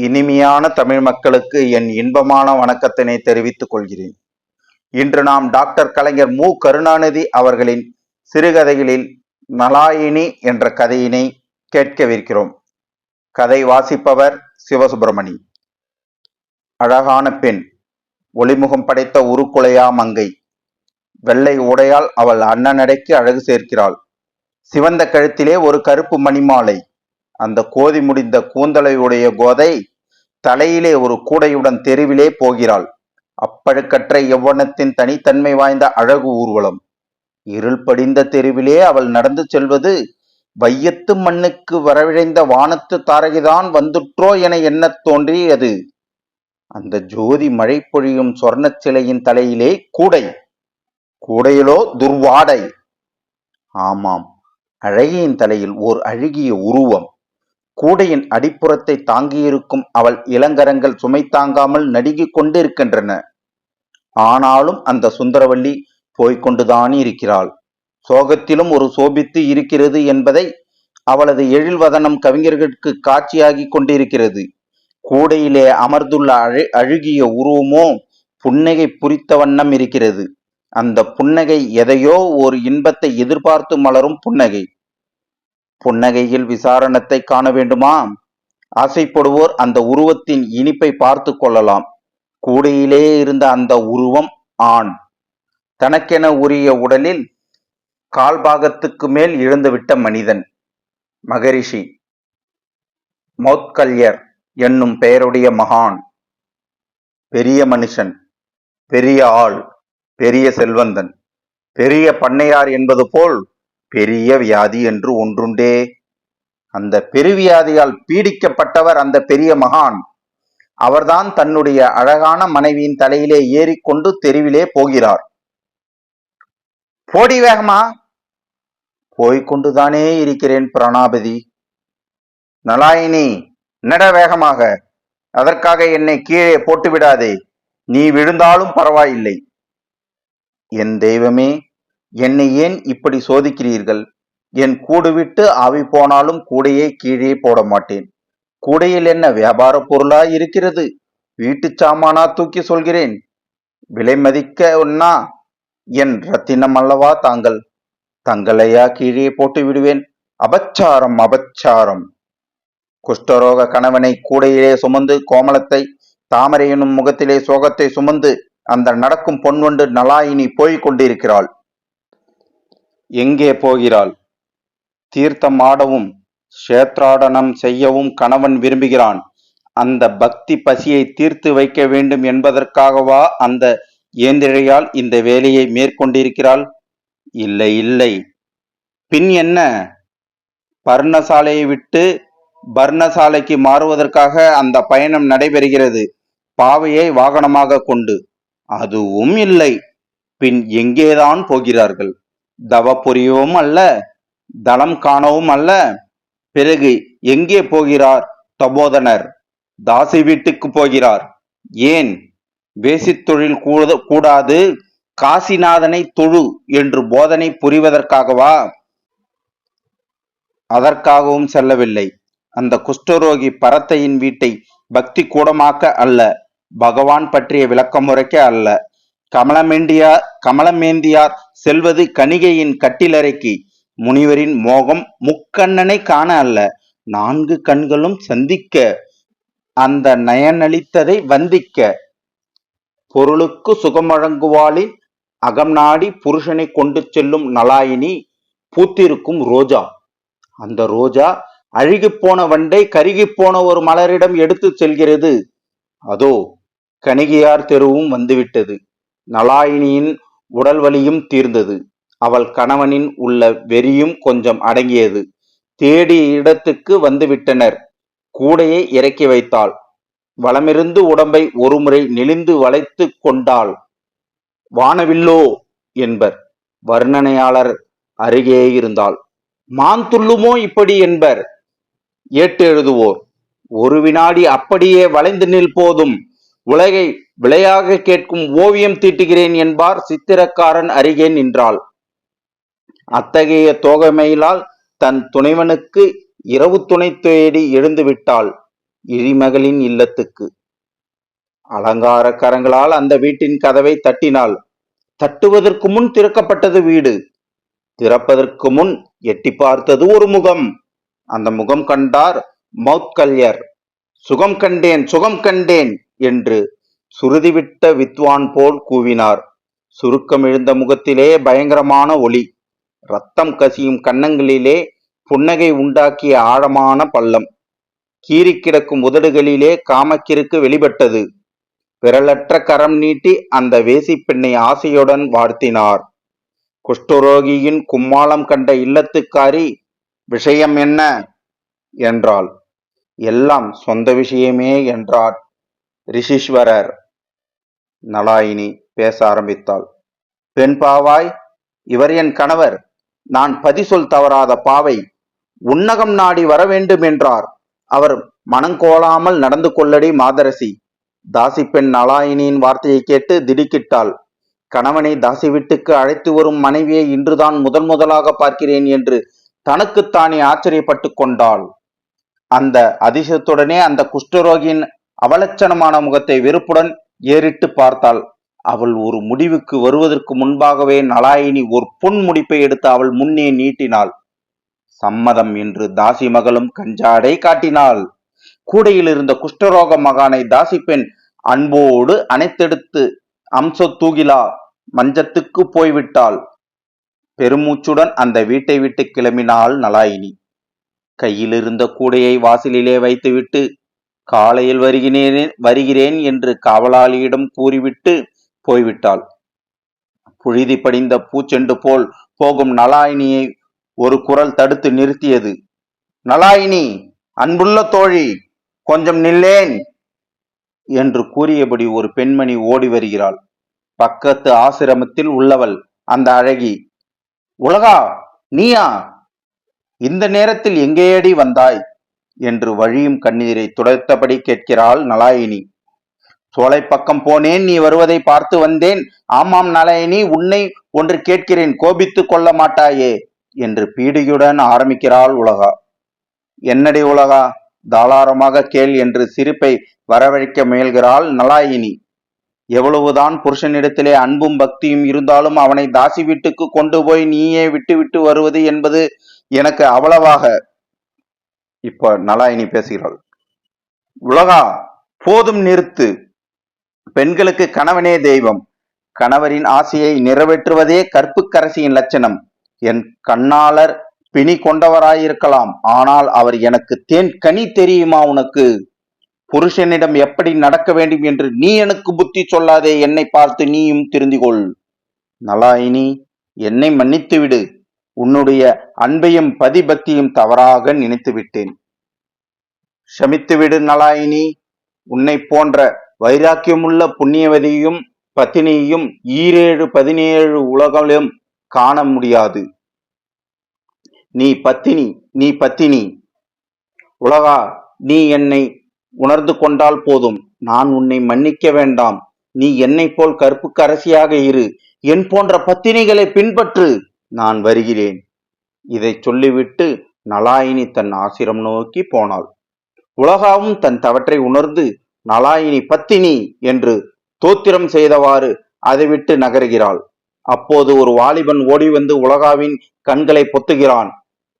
இனிமையான தமிழ் மக்களுக்கு என் இன்பமான வணக்கத்தினை தெரிவித்துக் கொள்கிறேன். இன்று நாம் டாக்டர் கலைஞர் மு. கருணாநிதி அவர்களின் சிறுகதைகளில் நலாயினி என்ற கதையினை கேட்கவிருக்கிறோம். கதை வாசிப்பவர் சிவசுப்பிரமணி. அழகான பெண் ஒளிமுகம் படைத்த உருக்குலையா மங்கை. வெள்ளை உடையால் அவள் அண்ணனடைக்கு அழகு சேர்க்கிறாள். சிவந்த கழுத்திலே ஒரு கருப்பு மணிமாலை. அந்த கோதி முடிந்த கூந்தலை உடைய கோதை தலையிலே ஒரு கூடையுடன் தெருவிலே போகிறாள். அப்பழுக்கற்ற எவ்வனத்தின் தனித்தன்மை வாய்ந்த அழகு ஊர்வலம். இருள் படிந்த தெருவிலே அவள் நடந்து செல்வது வையத்து மண்ணுக்கு வரவிழைந்த வானத்து தாரகைதான் வந்துற்றோ என எண்ணத் தோன்றியது. அந்த ஜோதி மழை பொழியும் சொர்ண சிலையின் தலையிலே கூடை. கூடையிலோ துர்வாடை. ஆமாம் அழகியின் தலையில் ஓர் அழுகிய உருவம். கூடையின் அடிப்புறத்தை தாங்கியிருக்கும் அவள் இளங்கரங்கள் சுமை தாங்காமல் நடுங்கிக் கொண்டிருக்கின்றன. ஆனாலும் அந்த சுந்தரவல்லி போய்கொண்டுதான் இருக்கிறாள். சோகத்திலும் ஒரு சோபித்து இருக்கிறது என்பதை அவளது எழில்வதனம் கவிஞர்களுக்கு காட்சியாகி கொண்டிருக்கிறது. கூடையிலே அமர்ந்துள்ள அழு அழுகிய உருவமோ புன்னகை புரித்த வண்ணம் இருக்கிறது. அந்த புன்னகை எதையோ ஒரு இன்பத்தை எதிர்பார்த்து மலரும் புன்னகை. புன்னகையில் விசாரணத்தை காண வேண்டுமா ஆசைப்படுவோர் அந்த உருவத்தின் இனிப்பை பார்த்து கொள்ளலாம். கூடையிலே இருந்த அந்த உருவம் ஆண். தனக்கென உரிய உடலில் கால்பாகத்துக்கு மேல் இழந்துவிட்ட மனிதன். மகரிஷி. மௌத்கல்யர் என்னும் பெயருடைய மகான். பெரிய மனுஷன். பெரிய ஆள். பெரிய செல்வந்தன். பெரிய பண்ணையார் என்பது போல் பெரிய வியாதி என்று ஒன்றுண்டே. அந்த பெருவியாதியால் பீடிக்கப்பட்டவர் அந்த பெரிய மகான். அவர்தான் தன்னுடைய அழகான மனைவியின் தலையிலே ஏறிக்கொண்டு தெருவிலே போகிறார். போடி வேகமா. போய்கொண்டுதானே இருக்கிறேன் பிரணாபதி. நலாயினி நட வேகமாக. அதற்காக என்னை கீழே போட்டு விடாதே நீ விழுந்தாலும் பரவாயில்லை. என் தெய்வமே என்னை ஏன் இப்படி சோதிக்கிறீர்கள்? என் கூடு விட்டு ஆவி போனாலும் கூடையே கீழே போட மாட்டேன். கூடையில் என்ன வியாபார பொருளா இருக்கிறது? வீட்டு சாமானா தூக்கி சொல்கிறேன். விலை மதிக்க ஒன்னா என் ரத்தினம் அல்லவா தாங்கள்? தங்களையா கீழே போட்டு விடுவேன். அபச்சாரம் அபச்சாரம். குஷ்டரோக கணவனை கூடையிலே சுமந்து கோமலத்தை தாமரை எனும் முகத்திலே சோகத்தை சுமந்து அந்த நடக்கும் பொன்வண்டு நலாயினி போய்க் கொண்டிருக்கிறாள். எங்கே போகிறாள்? தீர்த்தம் ஆடவும் கஷேத்ராடனம் செய்யவும் கணவன் விரும்புகிறான். அந்த பக்தி பசியை தீர்த்து வைக்க வேண்டும் என்பதற்காகவா அந்த ஏந்திரையால் இந்த வேலையை மேற்கொண்டிருக்கிறாள்? இல்லை இல்லை. பின் என்ன? பர்ணசாலையை விட்டு பர்ணசாலைக்கு மாறுவதற்காக அந்த பயணம் நடைபெறுகிறது. பாவையை வாகனமாக கொண்டு. அதுவும் இல்லை. பின் எங்கேதான் போகிறார்கள்? தவ புரியவும் அல்ல தளம் காணவும் அல்ல பிறகு எங்கே போகிறார் தபோதனர்? தாசி வீட்டுக்கு போகிறார். ஏன்? வேசித்தொழில் கூட கூடாது காசிநாதனை தொழு என்று போதனை புரிவதற்காகவா? அதற்காகவும் செல்லவில்லை. அந்த குஷ்டரோகி பரத்தையின் வீட்டை பக்தி கூடமாக்க அல்ல பகவான் பற்றிய விளக்கமுறைக்க அல்ல. கமலமேண்டியார் கமலமேந்தியார் செல்வது கணிகையின் கட்டிலறைக்கு. முனிவரின் மோகம் முக்கண்ணனை காண அல்ல நான்கு கண்களும் சந்திக்க. அந்த நயனளித்ததை வந்திக்க. பொருளுக்கு சுகமழங்குவாளின் அகம் நாடி புருஷனை கொண்டு செல்லும் நலாயினி பூத்திருக்கும் ரோஜா. அந்த ரோஜா அழுகிப் போன வண்டை கருகிப் போன ஒரு மலரிடம் எடுத்து செல்கிறது. அதோ கணிகையார் தெருவும் வந்துவிட்டது. நலாயினியின் உடல் வலியும் தீர்ந்தது. அவள் கணவனின் உள்ள வெறியும் கொஞ்சம் அடங்கியது. தேடிய இடத்துக்கு வந்துவிட்டனர். கூடையை இறக்கி வைத்தாள். வளமிருந்து உடம்பை ஒருமுறை நெளிந்து வளைத்து கொண்டாள். வானவில்லோ என்பர். வர்ணனையாளர் அருகே இருந்தாள். மாந்துள்ளுமோ இப்படி என்பர். ஏட்டு எழுதுவோர். ஒரு வினாடி அப்படியே வளைந்து நில் போதும். உலகை விளையாக கேட்கும் ஓவியம் தீட்டுகிறேன் என்பார் சித்திரக்காரன் அருகே நின்றாள். அத்தகைய தோகமையிலால் தன் துணைவனுக்கு இரவு துணை தேடி எழுந்து விட்டாள் இழிமகளின் இல்லத்துக்கு. அலங்கார கரங்களால் அந்த வீட்டின் கதவை தட்டினாள். தட்டுவதற்கு முன் திறக்கப்பட்டது வீடு. திறப்பதற்கு முன் எட்டி பார்த்தது ஒரு முகம். அந்த முகம் கண்டார் மௌத்கல்யர். சுகம் கண்டேன் சுகம் கண்டேன் என்று சுருதிவிட்ட வித்வான் போல் கூவினார். சுருக்கம் எழுந்த முகத்திலே பயங்கரமான ஒளி. ரத்தம் கசியும் கன்னங்களிலே புன்னகை உண்டாக்கிய ஆழமான பள்ளம். கீறி கிடக்கும் உதடுகளிலே காமக்கிற்கு வெளிப்பட்டது. விரலற்ற கரம் நீட்டி அந்த வேசி பெண்ணை ஆசையுடன் வாழ்த்தினார். குஷ்டரோகியின் கும்மாளம் கண்ட இல்லத்துக்காரி விஷயம் என்ன? என்றாள். எல்லாம் சொந்த விஷயமே என்றார். ரிஷீஸ்வரர் நலாயினி பேச ஆரம்பித்தாள். பெண் பாவாய் இவர் என் கணவர். நான் பதிசொல் தவறாத பாவை. உன்னகம் நாடி வர வேண்டும் என்றார். அவர் மனங்கோலாமல் நடந்து கொள்ளடி மாதரசி. தாசி பெண் நலாயினியின் வார்த்தையை கேட்டு திடுக்கிட்டாள். கணவனை தாசி வீட்டுக்கு அழைத்து வரும் மனைவியை இன்றுதான் முதன் முதலாக பார்க்கிறேன் என்று தனக்குத்தானே ஆச்சரியப்பட்டு கொண்டாள். அந்த அதிசயத்துடனே அந்த குஷ்டரோகியின் அவலட்சணமான முகத்தை வெறுப்புடன் ஏறிட்டு பார்த்தாள். அவள் ஒரு முடிவுக்கு வருவதற்கு முன்பாகவே நலாயினி ஒரு பொன் முடிப்பை எடுத்து அவள் முன்னே நீட்டினாள். சம்மதம் என்று தாசி மகளும் கஞ்சாடை காட்டினாள். கூடையில் இருந்த குஷ்டரோக மகானை தாசி பெண் அன்போடு அணைத்தெடுத்து அம்ச தூகிலா மஞ்சத்துக்கு போய்விட்டாள். பெருமூச்சுடன் அந்த வீட்டை விட்டு கிளம்பினாள் நலாயினி. கையில் இருந்த கூடையை வாசலிலே வைத்துவிட்டு காலையில் வருகிறேன் வருகிறேன் என்று காவலாளியிடம் கூறிவிட்டு போய்விட்டாள். புழுதி படிந்த பூச்செண்டு போல் போகும் நலாயினியை ஒரு குரல் தடுத்து நிறுத்தியது. நலாயினி அன்புள்ள தோழி கொஞ்சம் நில்லேன் என்று கூறியபடி ஒரு பெண்மணி ஓடி வருகிறாள். பக்கத்து ஆசிரமத்தில் உள்ளவள் அந்த அழகி உலகா நீயா? இந்த நேரத்தில் எங்கேயடி வந்தாய்? என்று வழியும் கண்ணீரை துடைத்தபடி கேட்கிறாள் நலாயினி. சோலை பக்கம் போனேன் நீ வருவதை பார்த்து வந்தேன். ஆமாம் நலாயினி உன்னை ஒன்று கேட்கிறேன். கோபித்துக் கொள்ள மாட்டாயே என்று பீடியுடன் ஆரம்பிக்கிறாள் உலகா. என்னடி உலகா தாளாரமாக கேள் என்று சிரிப்பை வரவழைக்க முயல்கிறாள் நலாயினி. எவ்வளவுதான் புருஷனிடத்திலே அன்பும் பக்தியும் இருந்தாலும் அவனை தாசி வீட்டுக்கு கொண்டு போய் நீயே விட்டுவிட்டு வருவது என்பது எனக்கு அவ்வளவாக. இப்ப நலாயினி பேசுகிறாள். உலகா போதும் நிறுத்து. பெண்களுக்கு கணவனே தெய்வம். கணவரின் ஆசையை நிறைவேற்றுவதே கற்புக்கரசியின் லட்சணம். என் கண்ணாளர் பிணி கொண்டவராயிருக்கலாம். ஆனால் அவர் எனக்கு தேன் கனி தெரியுமா உனக்கு? புருஷனிடம் எப்படி நடக்க வேண்டும் என்று நீ எனக்கு புத்தி சொல்லாதே. என்னை பார்த்து நீயும் திருந்தி கொள் நலாயினி என்னை மன்னித்து விடு உன்னுடைய அன்பையும் பதிபக்தியும் தவறாக நினைத்து விட்டேன் ஷமித்துவிடு நலாயினி உன்னை போன்ற வைராக்கியமுள்ள புண்ணியவதியும் பத்தினியையும் ஈரேழு பதினேழு உலகிலும் காண முடியாது. நீ பத்தினி நீ பத்தினி. உலகா நீ என்னை உணர்ந்து கொண்டால் போதும். நான் உன்னை மன்னிக்க வேண்டாம். நீ என்னை போல் கருப்பு அரசியாக இரு. என் போன்ற பத்தினிகளை பின்பற்று. நான் வருகிறேன். இதை சொல்லிவிட்டு நலாயினி தன் ஆசிரம் நோக்கி போனாள். உலகாவும் தன் தவற்றை உணர்ந்து நலாயினி பத்தினி என்று தோத்திரம் செய்தவாறு அதை விட்டு நகருகிறாள். அப்போது ஒரு வாலிபன் ஓடி வந்து உலகாவின் கண்களை பொத்துகிறான்.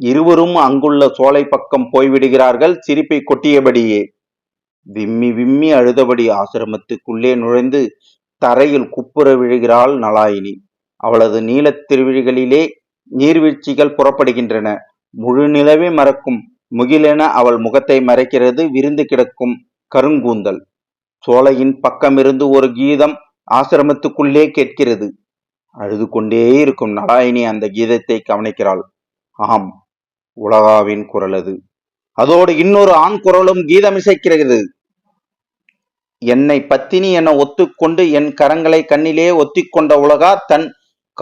இருவரும் அங்குள்ள சோலை பக்கம் போய்விடுகிறார்கள் சிரிப்பை கொட்டியபடியே. விம்மி விம்மி அழுதபடி ஆசிரமத்துக்குள்ளே நுழைந்து தரையில் குப்புற விழுகிறாள் நலாயினி. அவளது நீலத் திருவிழிகளிலே நீர்வீழ்ச்சிகள் புறப்படுகின்றன. முழு நிலவே மறக்கும். முகிலென அவள் முகத்தை மறைக்கிறது. விரிந்து கிடக்கும் கருங்கூந்தல். சோலையின் பக்கமிருந்து ஒரு கீதம் ஆசிரமத்துக்குள்ளே கேட்கிறது. அழுது கொண்டே இருக்கும் நலாயினி அந்த கீதத்தை கவனிக்கிறாள். ஆம் உலகாவின் குரல் அது. அதோடு இன்னொரு ஆண் குரலும் கீதம் இசைக்கிறது. என்னை பத்தினி என ஒத்துக்கொண்டு என் கரங்களை கண்ணிலே ஒத்திக்கொண்ட உலகா தன்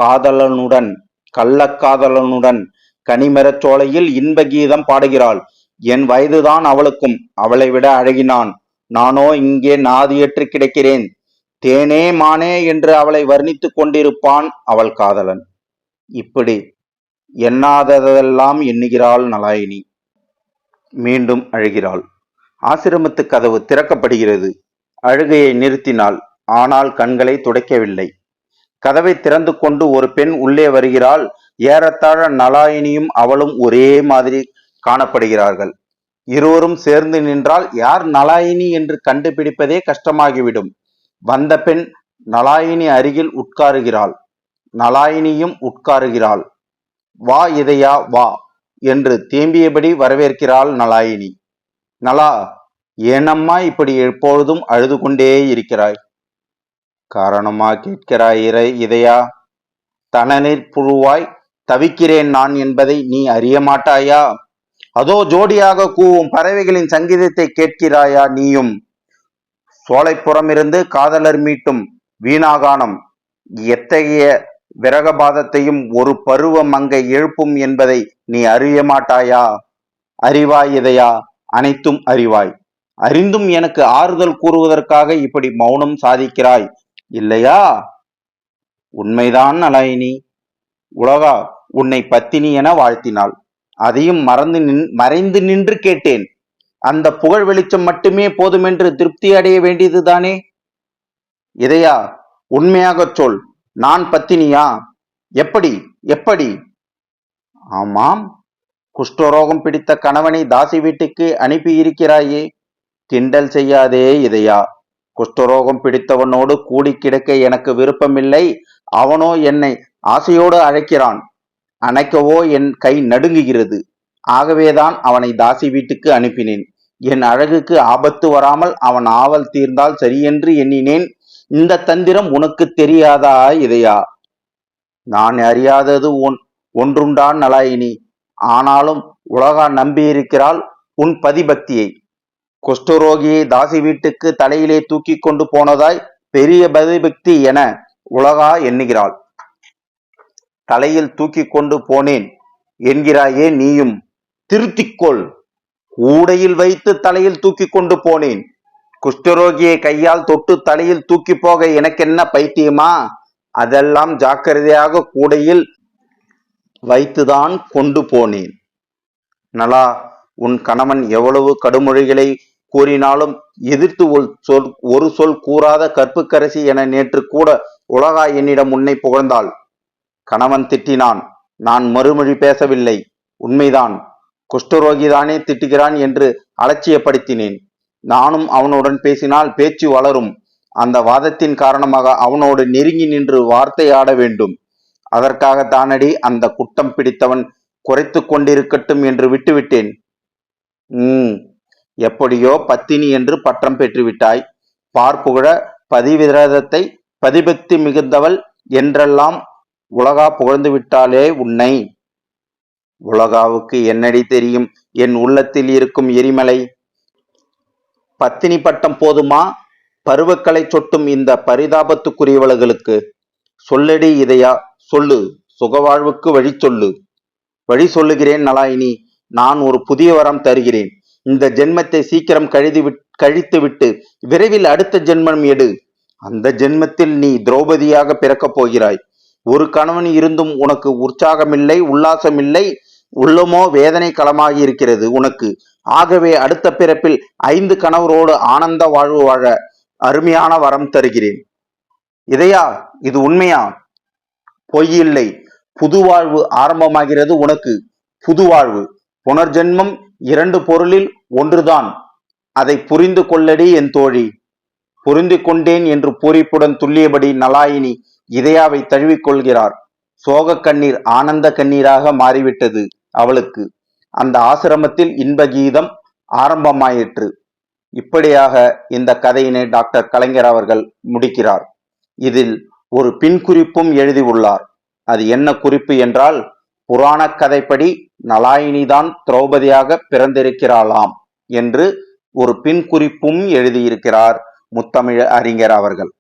காதலனுடன் கள்ளக்காதலனுடன் கனிமரச் சோலையில் இன்ப கீதம் பாடுகிறாள். என் வயதுதான் அவளுக்கும். அவளை விட அழகினான். நானோ இங்கே நாதியற்று கிடக்கிறேன். தேனே மானே என்று அவளை வர்ணித்துக் கொண்டிருப்பான் அவள் காதலன். இப்படி எண்ணாததெல்லாம் எண்ணுகிறாள் நலாயினி. மீண்டும் அழுகிறாள். ஆசிரமத்து கதவு திறக்கப்படுகிறது. அழுகையை நிறுத்தினாள். ஆனால் கண்களை துடைக்கவில்லை. கதவை திறந்து கொண்டு ஒரு பெண் உள்ளே வருகிறாள். ஏறத்தாழ நலாயினியும் அவளும் ஒரே மாதிரி காணப்படுகிறார்கள். இருவரும் சேர்ந்து நின்றால் யார் நலாயினி என்று கண்டுபிடிப்பதே கஷ்டமாகிவிடும். வந்த பெண் நலாயினி அருகில் உட்காருகிறாள். நலாயினியும் உட்காருகிறாள். வா இதையா வா என்று தேம்பியபடி வரவேற்கிறாள் நலாயினி. நலா ஏனம்மா இப்படி எப்பொழுதும் அழுது கொண்டே இருக்கிறாய்? காரணமா கேட்கிறாய் இதையா? இதயா புழுவாய் தவிக்கிறேன் நான் என்பதை நீ அறிய மாட்டாயா? அதோ ஜோடியாக கூவும் பறவைகளின் சங்கீதத்தை கேட்கிறாயா நீயும்? சோலைப்புறமிருந்து காதலர் மீட்டும் வீணாகானம். எத்தகைய விரகபாதத்தையும் ஒரு பருவம் அங்கே எழுப்பும் என்பதை நீ அறிய மாட்டாயா? அறிவாய் இதையா? அனைத்தும் அறிவாய். அறிந்தும் எனக்கு ஆறுதல் கூறுவதற்காக இப்படி மௌனம் சாதிக்கிறாய். இல்லையா? உண்மைதான் நலாயினி உலகா உன்னை பத்தினி என வாழ்த்தினாள். அதையும் மறந்து நின் மறைந்து நின்று கேட்டேன். அந்த புகழ் வெளிச்சம் மட்டுமே போதுமென்று திருப்தி அடைய வேண்டியதுதானே? இதையா உண்மையாகச் சொல். நான் பத்தினியா? எப்படி எப்படி? ஆமாம். குஷ்டரோகம் பிடித்த கணவனை தாசி வீட்டுக்கு அனுப்பி இருக்கிறாயே கிண்டல் செய்யாதே இதையா? குஷ்டரோகம் பிடித்தவனோடு கூடி கிடக்க எனக்கு விருப்பமில்லை. அவனோ என்னை ஆசையோடு அழைக்கிறான். அணைக்கவோ என் கை நடுங்குகிறது. ஆகவேதான் அவனை தாசி வீட்டுக்கு அனுப்பினேன். என் அழகுக்கு ஆபத்து வராமல் அவன் ஆவல் தீர்ந்தால் சரியென்று எண்ணினேன். இந்த தந்திரம் உனக்கு தெரியாதா இதையா? நான் அறியாதது ஒன் ஒன்றுண்டான் நலாயினி. ஆனாலும் உலகா நம்பியிருக்கிறாள் உன் பதிபக்தியை. குஷ்டரோகியை தாசி வீட்டுக்கு தலையிலே தூக்கி கொண்டு போனதாய் பெரிய பதிபக்தி என உலகா எண்ணுகிறாள். தலையில் தூக்கி கொண்டு போனேன் என்கிறாயே நீயும். திருத்திக்கொள். கூடையில் வைத்து தலையில் தூக்கி கொண்டு போனேன். குஷ்டரோகியை கையால் தொட்டு தலையில் தூக்கி போக எனக்கென்ன பைத்தியமா? அதெல்லாம் ஜாக்கிரதையாக கூடையில் வைத்துதான் கொண்டு போனேன். நலா உன் கணவன் எவ்வளவு கடுமொழிகளை கூறினாலும் எதிர்த்து ஒரு சொல் ஒரு சொல் கூறாத கற்புக்கரசி என நேற்று கூட உலகா என்னிடம் உன்னை புகழ்ந்தாள். கணவன் திட்டினான் நான் மறுமொழி பேசவில்லை உண்மைதான். குஷ்டரோகிதானே திட்டுகிறான் என்று அலட்சியப்படுத்தினேன். நானும் அவனுடன் பேசினால் பேச்சு வளரும். அந்த வாதத்தின் காரணமாக அவனோடு நெருங்கி நின்று வார்த்தை ஆட வேண்டும். அதற்காக தானடி அந்த குட்டம் பிடித்தவன் குறைத்து கொண்டிருக்கட்டும் என்று விட்டுவிட்டேன். ம் எப்படியோ பத்தினி என்று பட்டம் பெற்றுவிட்டாய். பார்ப்புகழ பதிவிரதத்தை பதிபக்தி மிகுந்தவள் என்றெல்லாம் உலகா புகழ்ந்து விட்டாலே உன்னை. உலகாவுக்கு என்னடி தெரியும்? என் உள்ளத்தில் இருக்கும் எரிமலை. பத்தினி பட்டம் போதுமா? பருவக்கலை சொட்டும் இந்த பரிதாபத்துக்குரியவர்களுக்கு சொல்லடி இதையா? சொல்லு. சுகவாழ்வுக்கு வழி சொல்லு. வழி சொல்லுகிறேன் நலாயினி. நான் ஒரு புதிய வரம் தருகிறேன். இந்த ஜென்மத்தை சீக்கிரம் கழிது கழித்து விட்டு விரைவில் அடுத்த ஜென்மம் எடு. அந்த ஜென்மத்தில் நீ திரௌபதியாக பிறக்கப் போகிறாய். ஒரு கணவன் இருந்தும் உனக்கு உற்சாகமில்லை உல்லாசமில்லை உள்ளமோ வேதனை களமாகி இருக்கிறது உனக்கு. ஆகவே அடுத்த பிறப்பில் ஐந்து கணவரோடு ஆனந்த வாழ்வு வாழ அருமையான வரம் தருகிறேன். இதையா? இது உண்மையா? பொய்யில்லை. புது வாழ்வு ஆரம்பமாகிறது உனக்கு. புது வாழ்வு புனர்ஜென்மம் இரண்டு பொருளில் ஒன்றுதான். அதை புரிந்து கொள்ளடி என் தோழி. புரிந்து கொண்டேன் என்று பூரிப்புடன் துல்லியபடி நலாயினி இதயாவை தழுவிக்கொள்கிறார். சோக கண்ணீர் ஆனந்த கண்ணீராக மாறிவிட்டது அவளுக்கு. அந்த ஆசிரமத்தில் இன்ப கீதம் ஆரம்பமாயிற்று. இப்படியாக இந்த கதையினை டாக்டர் கலைஞர் அவர்கள் முடிக்கிறார். இதில் ஒரு பின் குறிப்பும் எழுதியுள்ளார் அது என்ன குறிப்பு என்றால் புராண கதைப்படி நலாயினிதான் திரௌபதியாக பிறந்திருக்கிறாளாம் என்று ஒரு பின் குறிப்பும் எழுதியிருக்கிறார் முத்தமிழ் அறிஞர் அவர்கள்.